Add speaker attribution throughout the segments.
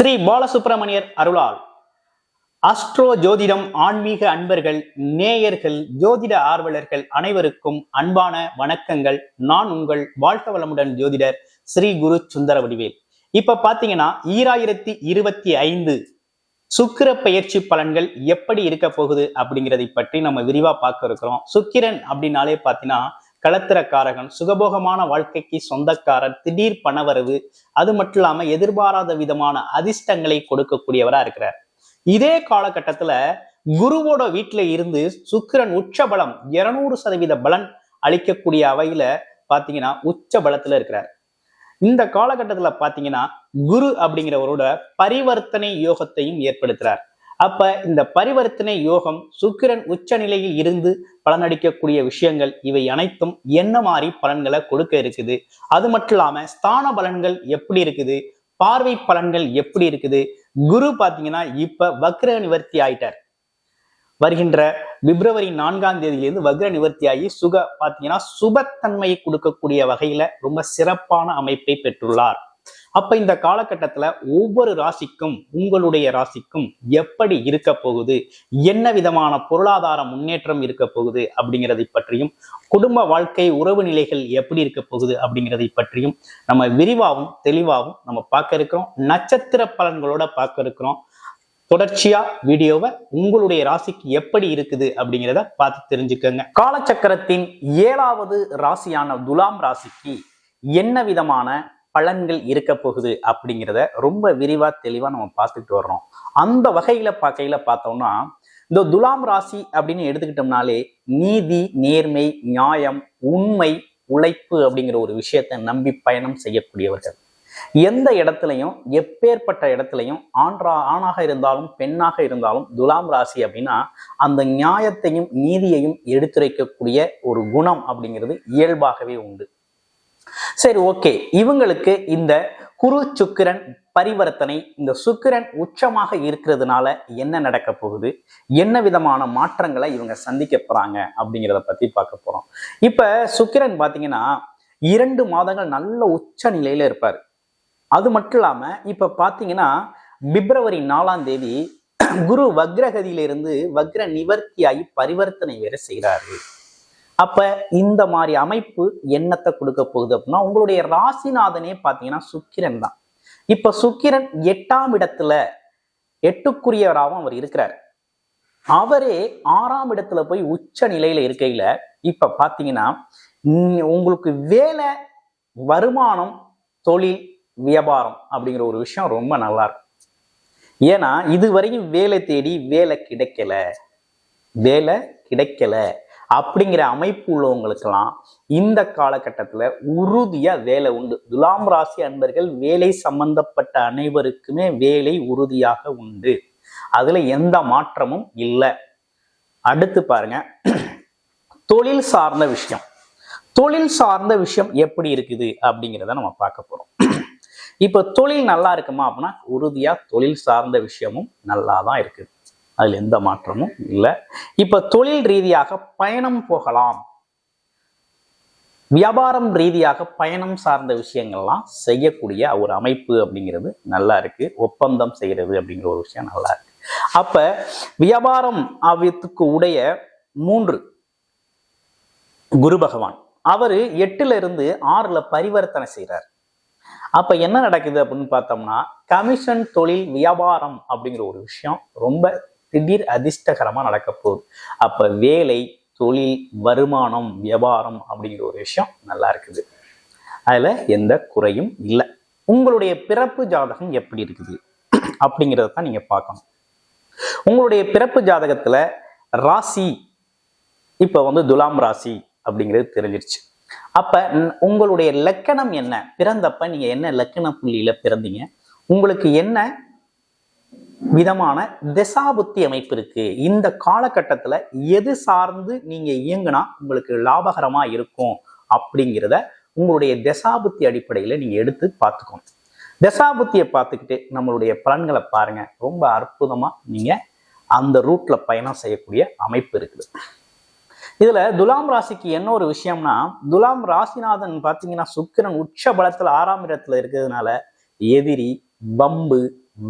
Speaker 1: ஸ்ரீ பாலசுப்பிரமணியர் அருளால் அஸ்ட்ரோ ஜோதிடம் ஆன்மீக அன்பர்கள் நேயர்கள் ஜோதிட ஆர்வலர்கள் அனைவருக்கும் அன்பான வணக்கங்கள். நான் உங்கள் வாழ்க வளமுடன் ஜோதிடர் ஸ்ரீ குரு சுந்தர வடிவேல். இப்ப பாத்தீங்கன்னா ஈராயிரத்தி இருபத்தி ஐந்து சுக்கிர பெயர்ச்சி பலன்கள் எப்படி இருக்க போகுது அப்படிங்கிறதை பற்றி நம்ம விரிவா பார்க்க இருக்கிறோம். சுக்கிரன் அப்படின்னாலே பாத்தீங்கன்னா களத்திரக்காரகன் சுகபோகமான வாழ்க்கைக்கு சொந்தக்காரர் திடீர் பணவரவு அது மட்டும் இல்லாம எதிர்பாராத விதமான அதிர்ஷ்டங்களை கொடுக்கக்கூடியவரா இருக்கிறார். இதே காலகட்டத்துல குருவோட வீட்டுல இருந்து சுக்கிரன் உச்ச பலம் இருநூறு சதவீத பலன் அளிக்கக்கூடிய அவையில பாத்தீங்கன்னா உச்ச பலத்துல இருக்கிறார். இந்த காலகட்டத்துல பாத்தீங்கன்னா குரு அப்படிங்கிறவரோட பரிவர்த்தனை யோகத்தையும் ஏற்படுத்துறார். அப்ப இந்த பரிவர்த்தனை யோகம் சுக்கிரன் உச்ச நிலையில் இருந்து பலனடிக்கக்கூடிய விஷயங்கள் இவை அனைத்தும் என்ன மாதிரி பலன்களை கொடுக்க இருக்குது? அது மட்டும் இல்லாம ஸ்தான பலன்கள் எப்படி இருக்குது? பார்வை பலன்கள் எப்படி இருக்குது? குரு பாத்தீங்கன்னா இப்ப வக்ர நிவர்த்தி ஆயிட்டார். வருகின்ற பிப்ரவரி நான்காம் தேதியிலிருந்து வக்ர நிவர்த்தி ஆகி சுக பாத்தீங்கன்னா சுபத்தன்மையை கொடுக்கக்கூடிய வகையில ரொம்ப சிறப்பான அமைப்பை பெற்றுள்ளார். அப்ப இந்த காலகட்டத்துல ஒவ்வொரு ராசிக்கும் உங்களுடைய ராசிக்கும் எப்படி இருக்க போகுது? என்ன விதமான பொருளாதார முன்னேற்றம் இருக்க போகுது? அப்படிங்கிறதை பற்றியும் குடும்ப வாழ்க்கை உறவு நிலைகள் எப்படி இருக்க போகுது? அப்படிங்கிறதை பற்றியும் நம்ம விரிவாகவும் தெளிவாகவும் நம்ம பார்க்க இருக்கிறோம். நட்சத்திர பலன்களோட பார்க்க இருக்கிறோம். தொடர்ச்சியா வீடியோவை உங்களுடைய ராசிக்கு எப்படி இருக்குது அப்படிங்கிறத பார்த்து தெரிஞ்சுக்கோங்க. காலச்சக்கரத்தின் ஏழாவது ராசியான துலாம் ராசிக்கு என்ன விதமான பலன்கள் இருக்க போகுது அப்படிங்கிறத ரொம்ப விரிவா தெளிவா நம்ம பார்த்துட்டு வர்றோம். அந்த வகையில பார்க்கையில பார்த்தோம்னா இந்த துலாம் ராசி அப்படின்னு எடுத்துக்கிட்டோம்னாலே நீதி நேர்மை நியாயம் உண்மை உழைப்பு அப்படிங்கிற ஒரு விஷயத்தை நம்பி பயணம் செய்யக்கூடியவர்கள். எந்த இடத்துலையும் எப்பேற்பட்ட இடத்துலையும் ஆன்றா ஆணாக இருந்தாலும் பெண்ணாக இருந்தாலும் துலாம் ராசி அப்படின்னா அந்த நியாயத்தையும் நீதியையும் எடுத்துரைக்கக்கூடிய ஒரு குணம் அப்படிங்கிறது இயல்பாகவே உண்டு. சரி ஓகே இவங்களுக்கு இந்த குரு சுக்கிரன் பரிவர்த்தனை இந்த சுக்கிரன் உச்சமாக இருக்கிறதுனால என்ன நடக்க போகுது? என்ன விதமான மாற்றங்களை இவங்க சந்திக்க போறாங்க அப்படிங்கிறத பத்தி பார்க்க போறோம். இப்ப சுக்கிரன் பாத்தீங்கன்னா இரண்டு மாதங்கள் நல்ல உச்ச நிலையில இருப்பார். அது மட்டும் இல்லாம இப்ப பாத்தீங்கன்னா பிப்ரவரி நாலாம் தேதி குரு வக்ரகதியிலிருந்து வக்ர நிவர்த்தியாகி பரிவர்த்தனை வேற செய்கிறாரு அப்ப இந்த மாதிரி அமைப்பு என்னத்தை கொடுக்க போகுது அப்படின்னா உங்களுடைய ராசிநாதனே பாத்தீங்கன்னா சுக்கிரன் தான். இப்ப சுக்கிரன் எட்டாம் இடத்துல எட்டுக்குரியவராகவும் அவர் இருக்கிறார். அவரே ஆறாம் இடத்துல போய் உச்ச நிலையில இருக்கையில இப்ப பாத்தீங்கன்னா உங்களுக்கு வேலை வருமானம் தொழில் வியாபாரம் அப்படிங்கிற ஒரு விஷயம் ரொம்ப நல்லா இருக்கும். ஏன்னா இதுவரையும் வேலை தேடி வேலை கிடைக்கல. வேலை கிடைக்கல. அப்படிங்கிற அமைப்பு உள்ளவங்களுக்கெல்லாம் இந்த காலகட்டத்துல உறுதியா வேலை உண்டு. துலாம் ராசி அன்பர்கள் வேலை சம்பந்தப்பட்ட அனைவருக்குமே வேலை உறுதியாக உண்டு. அதுல எந்த மாற்றமும் இல்லை. அடுத்து பாருங்க. தொழில் சார்ந்த விஷயம். தொழில் சார்ந்த விஷயம் எப்படி இருக்குது அப்படிங்கிறத நம்ம பார்க்க போறோம். இப்போ தொழில் நல்லா இருக்குமா அப்படின்னா உறுதியா தொழில் சார்ந்த விஷயமும் நல்லா தான் இருக்குது. அதுல எந்த மாற்றமும் இல்லை. இப்ப தொழில் ரீதியாக பயணம் போகலாம். வியாபாரம் ரீதியாக பயணம் சார்ந்த விஷயங்கள்லாம் செய்யக்கூடிய ஒரு அமைப்பு அப்படிங்கிறது நல்லா இருக்கு. ஒப்பந்தம் செய்யறது அப்படிங்கிற ஒரு விஷயம் நல்லா இருக்கு. அப்ப வியாபாரம் ஆவியத்துக்கு உடைய மூன்று குரு பகவான் அவரு எட்டுல இருந்து ஆறுல பரிவர்த்தனை செய்கிறார் அப்ப என்ன நடக்குது அப்படின்னு பார்த்தோம்னா கமிஷன் தொழில் வியாபாரம் அப்படிங்கிற ஒரு விஷயம் ரொம்ப திடீர் அதிர்ஷ்டகரமா நடக்க போகுது. அப்ப வேலை தொழில் வருமானம் வியாபாரம் அப்படிங்கிற ஒரு விஷயம் நல்லா இருக்குது. அதுல எந்த குறையும் இல்லை. உங்களுடைய பிறப்பு ஜாதகம் எப்படி இருக்குது? அப்படிங்கிறத தான் நீங்க பார்க்கணும். உங்களுடைய பிறப்பு ஜாதகத்துல ராசி இப்ப வந்து துலாம் ராசி அப்படிங்கிறது தெரிஞ்சிருச்சு. அப்ப உங்களுடைய லக்கணம் என்ன? பிறந்தப்ப நீங்க என்ன லக்கண புள்ளியில பிறந்தீங்க? உங்களுக்கு என்ன விதமான திசாபுத்தி அமைப்பு இருக்கு. இந்த காலகட்டத்துல எது சார்ந்து நீங்க இயங்கினா உங்களுக்கு லாபகரமா இருக்கும் அப்படிங்கிறத உங்களுடைய திசாபுத்தி அடிப்படையில நீங்க எடுத்து பார்த்துக்கணும். திசாபுத்தியை பார்த்துக்கிட்டு நம்மளுடைய பலன்களை பாருங்க. ரொம்ப அற்புதமா நீங்க அந்த ரூட்ல பயணம் செய்யக்கூடிய அமைப்பு இருக்குது. இதுல துலாம் ராசிக்கு என்ன ஒரு விஷயம்னா துலாம் ராசிநாதன் பாத்தீங்கன்னா சுக்கிரன் உச்ச பலத்துல ஆறாம் இடத்துல இருக்கிறதுனால எதிரி பம்பு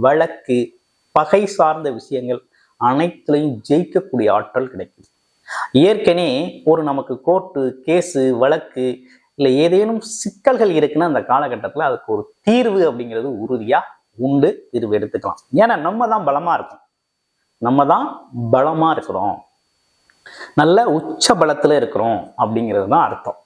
Speaker 1: வழக்கு பகை சார்ந்த விஷயங்கள் அனைத்துலையும் ஜெயிக்கக்கூடிய ஆற்றல் கிடைக்கும் ஏற்கனவே ஒரு நமக்கு கோர்ட்டு கேஸு வழக்கு இல்லை ஏதேனும் சிக்கல்கள் இருக்குன்னா அந்த காலகட்டத்தில் அதுக்கு ஒரு தீர்வு அப்படிங்கிறது உறுதியாக உண்டு. தீர்வு எடுத்துக்கலாம். ஏன்னா நம்ம தான் பலமாக இருக்கும். நம்ம தான் பலமாக இருக்கிறோம். நல்ல உச்ச பலத்தில் இருக்கிறோம் அப்படிங்கிறது தான் அர்த்தம்.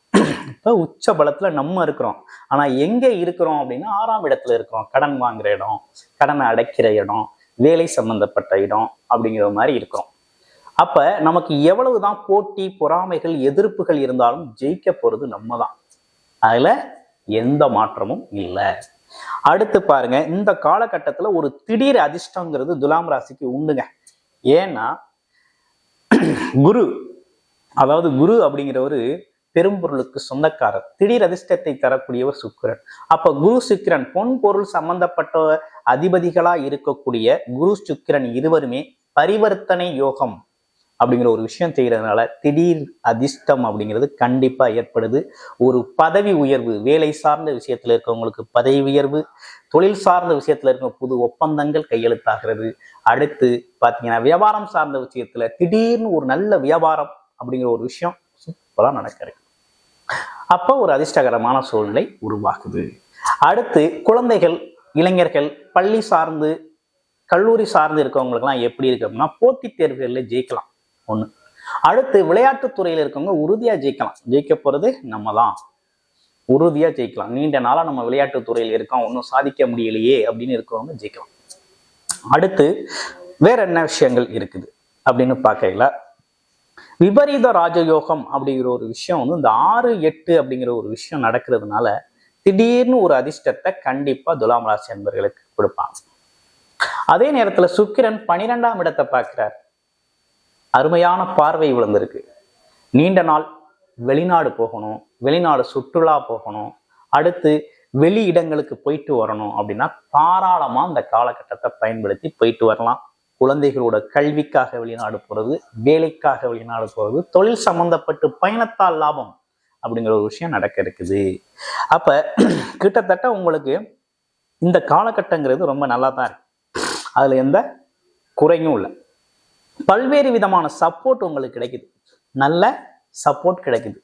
Speaker 1: இப்போ உச்ச பலத்தில் நம்ம இருக்கிறோம். ஆனால் எங்கே இருக்கிறோம் அப்படின்னா ஆறாம் இடத்துல இருக்கிறோம். கடன் வாங்குற இடம் கடனை அடைக்கிற இடம் வேலை சம்பந்தப்பட்ட இடம் அப்படிங்கிற மாதிரி இருக்கும். அப்ப நமக்கு எவ்வளவுதான் போட்டி பொறாமைகள் எதிர்ப்புகள் இருந்தாலும் ஜெயிக்க போறது நம்ம தான் அதுல எந்த மாற்றமும் இல்லை. அடுத்து பாருங்க இந்த காலகட்டத்துல ஒரு திடீர் அதிர்ஷ்டங்கிறது துலாம் ராசிக்கு உண்டுங்க. ஏன்னா குரு அதாவது குரு அப்படிங்கிறவரு பெரும்பொருளுக்கு சொந்தக்காரர். திடீர் அதிர்ஷ்டத்தை தரக்கூடியவர் சுக்கிரன். அப்ப குரு சுக்கிரன் பொன் பொருள் சம்பந்தப்பட்ட அதிபதிகளா இருக்கக்கூடிய குரு சுக்கிரன் இருவருமே பரிவர்த்தனை யோகம் அப்படிங்கிற ஒரு விஷயம் செய்கிறதுனால திடீர் அதிர்ஷ்டம் அப்படிங்கிறது கண்டிப்பா ஏற்படுது. ஒரு பதவி உயர்வு வேலை சார்ந்த விஷயத்துல இருக்கவங்களுக்கு பதவி உயர்வு தொழில் சார்ந்த விஷயத்துல இருக்க புது ஒப்பந்தங்கள் கையெழுத்தாகிறது. அடுத்து பாத்தீங்கன்னா வியாபாரம் சார்ந்த விஷயத்துல திடீர்னு ஒரு நல்ல வியாபாரம் அப்படிங்கிற ஒரு விஷயம் சூப்பராக நடக்கிறது. அப்போ ஒரு அதிர்ஷ்டகரமான சூழ்நிலை உருவாகுது. அடுத்து குழந்தைகள் இளைஞர்கள் பள்ளி சார்ந்து கல்லூரி சார்ந்து இருக்கவங்களுக்குலாம் எப்படி இருக்கு அப்படின்னா போட்டித் தேர்வுகளில் ஜெயிக்கலாம். ஒண்ணு. அடுத்து விளையாட்டுத் துறையில் இருக்கவங்க உறுதியா ஜெயிக்கலாம். ஜெயிக்க போறது நம்ம தான் உறுதியா ஜெயிக்கலாம். நீண்ட நாளா நம்ம விளையாட்டுத் துறையில் இருக்கோம் ஒன்றும் சாதிக்க முடியலையே அப்படின்னு இருக்கவங்க ஜெயிக்கலாம். அடுத்து வேற என்ன விஷயங்கள் இருக்குது அப்படின்னு பார்க்கையில விபரீத ராஜயோகம் அப்படிங்கிற ஒரு விஷயம் வந்து இந்த ஆறு எட்டு அப்படிங்கிற ஒரு விஷயம் நடக்கிறதுனால திடீர்னு ஒரு அதிர்ஷ்டத்தை கண்டிப்பா துலாம் ராசி அன்பர்களுக்கு கொடுப்பாங்க. அதே நேரத்துல சுக்கிரன் பனிரெண்டாம் இடத்தை பார்க்கிறார். அருமையான பார்வை விழுந்திருக்கு. நீண்ட நாள் வெளிநாடு போகணும் வெளிநாடு சுற்றுலா போகணும் அடுத்து வெளி இடங்களுக்கு போயிட்டு வரணும் அப்படின்னா தாராளமா அந்த காலகட்டத்தை பயன்படுத்தி போயிட்டு வரலாம். குழந்தைகளோட கல்விக்காக வெளிநாடு போறது வேலைக்காக வெளிநாடு போகிறது தொழில் சம்மந்தப்பட்டு பயணத்தால் லாபம் அப்படிங்கிற ஒரு விஷயம் நடக்க இருக்குது. அப்ப கிட்டத்தட்ட உங்களுக்கு இந்த காலகட்டங்கிறது ரொம்ப நல்லா தான் இருக்கு. அதுல எந்த குறையும் இல்லை. பல்வேறு விதமான சப்போர்ட் உங்களுக்கு கிடைக்குது. நல்ல சப்போர்ட் கிடைக்குது.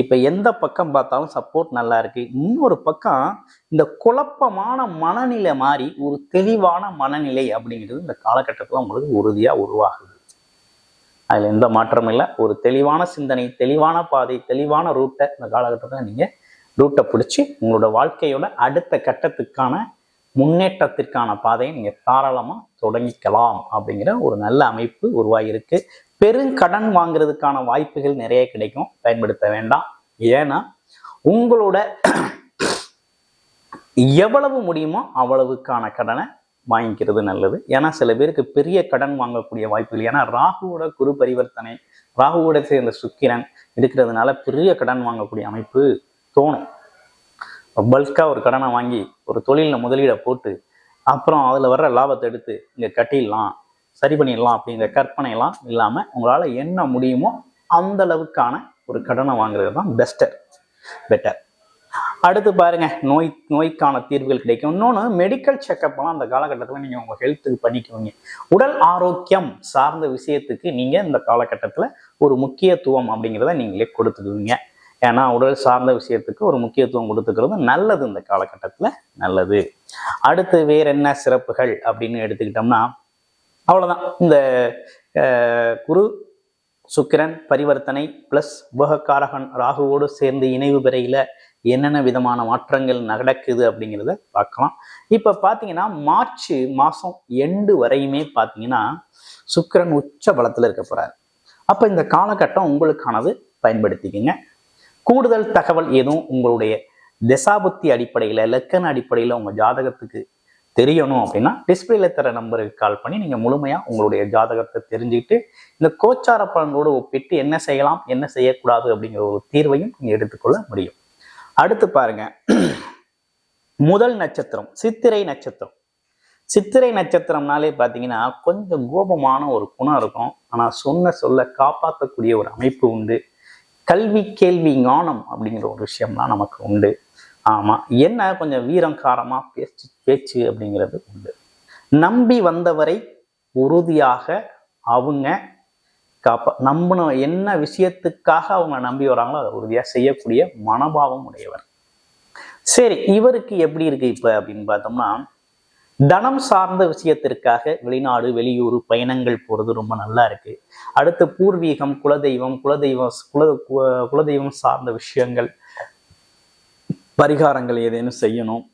Speaker 1: இப்ப எந்த பக்கம் பார்த்தாலும் சப்போர்ட் நல்லா இருக்கு. இன்னொரு பக்கம் இந்த குழப்பமான மனநிலை மாறி ஒரு தெளிவான மனநிலை அப்படிங்கிறது இந்த காலகட்டத்தில் உங்களுக்கு உறுதியா உருவாகுது. அதுல எந்த மாற்றமும் இல்லை. ஒரு தெளிவான சிந்தனை தெளிவான பாதை தெளிவான ரூட்டை இந்த காலகட்டத்தில் நீங்க ரூட்டை பிடிச்சி உங்களோட வாழ்க்கையோட அடுத்த கட்டத்துக்கான முன்னேற்றத்திற்கான பாதையை நீங்க தாராளமா தொடங்கிக்கலாம் அப்படிங்கிற ஒரு நல்ல அமைப்பு உருவாகியிருக்கு பெருங்கடன் வாங்குறதுக்கான வாய்ப்புகள் நிறைய கிடைக்கும். பயன்படுத்த வேண்டாம். ஏன்னா உங்களோட எவ்வளவு முடியுமோ அவ்வளவுக்கான கடனை வாங்கிக்கிறது நல்லது. ஏன்னா சில பேருக்கு பெரிய கடன் வாங்கக்கூடிய வாய்ப்புகள். ஏன்னா ராகுவோட குரு பரிவர்த்தனை ராகுவோட சேர்ந்த சுக்கிரன் இருக்கிறதுனால பெரிய கடன் வாங்கக்கூடிய அமைப்பு தோணும். பல்கா ஒரு கடனை வாங்கி ஒரு தொழிலில் முதலீடை போட்டு அப்புறம் அதில் வர்ற லாபத்தை எடுத்து இங்கே கட்டிடலாம். சரி பண்ணிடலாம் அப்படிங்கிற கற்பனைலாம் இல்லாமல் உங்களால் என்ன முடியுமோ அந்த அளவுக்கான ஒரு கடனை வாங்குறது தான் பெஸ்டர் பெட்டர் அடுத்து பாருங்க நோய் நோய்க்கான தீர்வுகள் கிடைக்கும். இன்னொன்று மெடிக்கல் செக்கப்லாம் அந்த காலகட்டத்தில் நீங்கள் உங்கள் ஹெல்த்துக்கு பண்ணிக்குவீங்க. உடல் ஆரோக்கியம் சார்ந்த விஷயத்துக்கு நீங்கள் இந்த காலகட்டத்தில் ஒரு முக்கியத்துவம் அப்படிங்கிறத நீங்களே கொடுத்துக்குவீங்க. ஏன்னா உடல் சார்ந்த விஷயத்துக்கு ஒரு முக்கியத்துவம் கொடுத்துக்கிறது நல்லது இந்த காலகட்டத்தில் நல்லது. அடுத்து வேற என்ன சிறப்புகள் அப்படின்னு எடுத்துக்கிட்டோம்னா அவ்வளோதான் இந்த குரு சுக்கிரன் பரிவர்த்தனை ப்ளஸ் உபகக்காரகன் ராகுவோடு சேர்ந்து இணைவு பிறையில் என்னென்ன விதமான மாற்றங்கள் நடக்குது அப்படிங்கிறத பார்க்கலாம். இப்போ பார்த்தீங்கன்னா மார்ச் மாதம் எண்டு வரையுமே பார்த்தீங்கன்னா சுக்கிரன் உச்ச பலத்தில் இருக்க போகிறார் அப்போ இந்த காலகட்டம் உங்களுக்கானது பயன்படுத்திக்கங்க. கூடுதல் தகவல் எதுவும் உங்களுடைய திசாபுத்தி அடிப்படையில் லக்கண அடிப்படையில் உங்கள் ஜாதகத்துக்கு தெரியணும் அப்படின்னா டிஸ்பிளேல தர நம்பருக்கு கால் பண்ணி நீங்கள் முழுமையாக உங்களுடைய ஜாதகத்தை தெரிஞ்சுக்கிட்டு இந்த கோச்சார பலன்களோடு ஒப்பிட்டு என்ன செய்யலாம் என்ன செய்யக்கூடாது அப்படிங்கிற ஒரு தீர்வையும் நீங்கள் எடுத்துக்கொள்ள முடியும். அடுத்து பாருங்க. முதல் நட்சத்திரம் சித்திரை நட்சத்திரம். சித்திரை நட்சத்திரம்னாலே பார்த்தீங்கன்னா கொஞ்சம் கோபமான ஒரு குணம் இருக்கும். ஆனால் சொன்ன சொல்ல காப்பாற்றக்கூடிய ஒரு அமைப்பு உண்டு. கல்வி கேள்வி ஞானம் அப்படிங்கிற ஒரு விஷயம்லாம் நமக்கு உண்டு. ஆமாம் என்ன கொஞ்சம் வீரங்காரமாக பேச்சு பேச்சு அப்படிங்கிறது உண்டு. நம்பி வந்தவரை உறுதியாக அவங்க காப்பா நம்பின என்ன விஷயத்துக்காக அவங்க நம்பி வராங்களோ அதை உறுதியா செய்யக்கூடிய மனோபாவம் உடையவர். சரி இவருக்கு எப்படி இருக்கு இப்ப அப்படின்னு பார்த்தோம்னா தனம் சார்ந்த விஷயத்திற்காக வெளிநாடு வெளியூர் பயணங்கள் போறது ரொம்ப நல்லா இருக்கு. அடுத்து பூர்வீகம் குலதெய்வம் குலதெய்வம் குல கு- குலதெய்வம் சார்ந்த விஷயங்கள் பரிகாரங்கள் ஏதேனும் செய்யணும்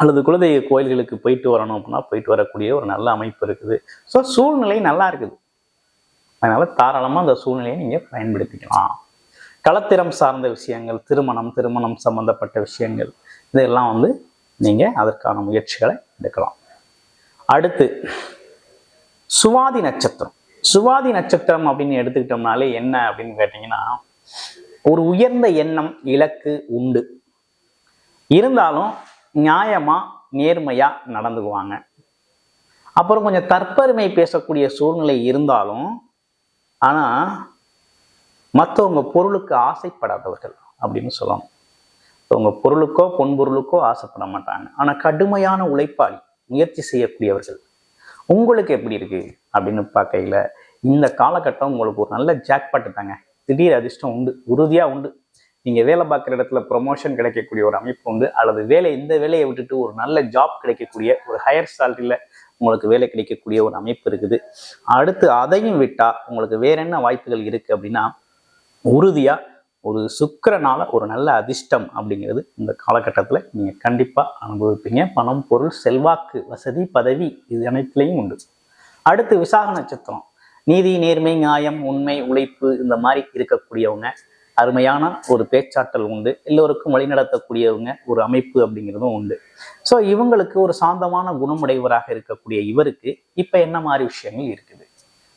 Speaker 1: அல்லது குலதெய்வ கோயில்களுக்கு போயிட்டு வரணும் அப்படின்னா போயிட்டு வரக்கூடிய ஒரு நல்ல அமைப்பு இருக்குது. ஸோ சூழ்நிலை நல்லா இருக்குது. அதனால தாராளமாக அந்த சூழ்நிலையை நீங்கள் பயன்படுத்திக்கலாம். களத்திறம் சார்ந்த விஷயங்கள் திருமணம் திருமணம் சம்பந்தப்பட்ட விஷயங்கள் இதெல்லாம் வந்து நீங்கள் அதற்கான முயற்சிகளை எடுக்கலாம். அடுத்து சுவாதி நட்சத்திரம். சுவாதி நட்சத்திரம் அப்படின்னு எடுத்துக்கிட்டோம்னாலே என்ன அப்படின்னு கேட்டிங்கன்னா ஒரு உயர்ந்த எண்ணம் இலக்கு உண்டு. இருந்தாலும் நியாயமா நேர்மையா நடந்துக்குவாங்க. அப்புறம் கொஞ்சம் தற்பெருமை பேசக்கூடிய சூழ்நிலை இருந்தாலும் ஆனா மற்றவங்க பொருளுக்கு ஆசைப்படாதவர்கள் அப்படின்னு சொல்லணும். உங்க பொருளுக்கோ பொன்பொருளுக்கோ ஆசைப்பட மாட்டாங்க. ஆனா கடுமையான உழைப்பாளி முயற்சி செய்யக்கூடியவர்கள் உங்களுக்கு எப்படி இருக்கு? அப்படின்னு பார்க்கையில இந்த காலகட்டம் உங்களுக்கு ஒரு நல்ல ஜாக்பாட்டு தாங்க. திடீர் அதிர்ஷ்டம் உண்டு உறுதியா உண்டு. நீங்கள் வேலை பார்க்குற இடத்துல ப்ரொமோஷன் கிடைக்கக்கூடிய ஒரு அமைப்பு உண்டு அல்லது வேலை இந்த வேலையை விட்டுட்டு ஒரு நல்ல ஜாப் கிடைக்கக்கூடிய ஒரு ஹையர் சேலரியில் உங்களுக்கு வேலை கிடைக்கக்கூடிய ஒரு அமைப்பு இருக்குது. அடுத்து அதையும் விட்டால் உங்களுக்கு வேற என்ன வாய்ப்புகள் இருக்குது அப்படின்னா உறுதியாக ஒரு சுக்கரனால ஒரு நல்ல அதிர்ஷ்டம் அப்படிங்கிறது இந்த காலகட்டத்தில் நீங்கள் கண்டிப்பாக அனுபவிப்பீங்க. பணம் பொருள் செல்வாக்கு வசதி பதவி இது அனைத்துலேயும் உண்டு. அடுத்து விசாக நட்சத்திரம். நீதி நேர்மை நியாயம் உண்மை உழைப்பு இந்த மாதிரி இருக்கக்கூடியவங்க அருமையான ஒரு பேச்சாற்றல் உண்டு. எல்லோருக்கும் வழிநடத்தக்கூடியவங்க ஒரு அமைப்பு அப்படிங்கிறதும் உண்டு. ஸோ இவங்களுக்கு ஒரு சாந்தமான குணமுடையவராக இருக்கக்கூடிய இவருக்கு இப்போ என்ன மாதிரி விஷயங்கள் இருக்குது?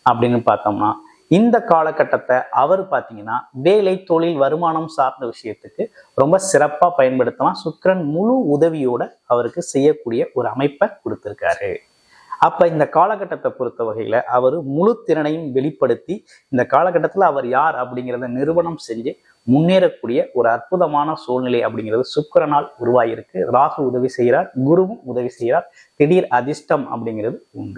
Speaker 1: அப்படின்னு பார்த்தோம்னா இந்த காலகட்டத்தை அவர் பார்த்தீங்கன்னா வேலை தொழில் வருமானம் சார்ந்த விஷயத்துக்கு ரொம்ப சிறப்பாக பயன்படுத்தலாம். சுக்கிரன் முழு உதவியோட அவருக்கு செய்யக்கூடிய ஒரு அமைப்பை கொடுத்துருக்காரு. அப்போ இந்த காலகட்டத்தை பொறுத்த வகையில் அவர் முழு திறனையும் வெளிப்படுத்தி இந்த காலகட்டத்தில் அவர் யார் அப்படிங்கிறத நிறுவனம் செஞ்சு முன்னேறக்கூடிய ஒரு அற்புதமான சூழ்நிலை அப்படிங்கிறது சுக்கரனால் உருவாகியிருக்கு ராகு உதவி செய்கிறார் குருவும் உதவி செய்கிறார். திடீர் அதிர்ஷ்டம் அப்படிங்கிறது உண்டு.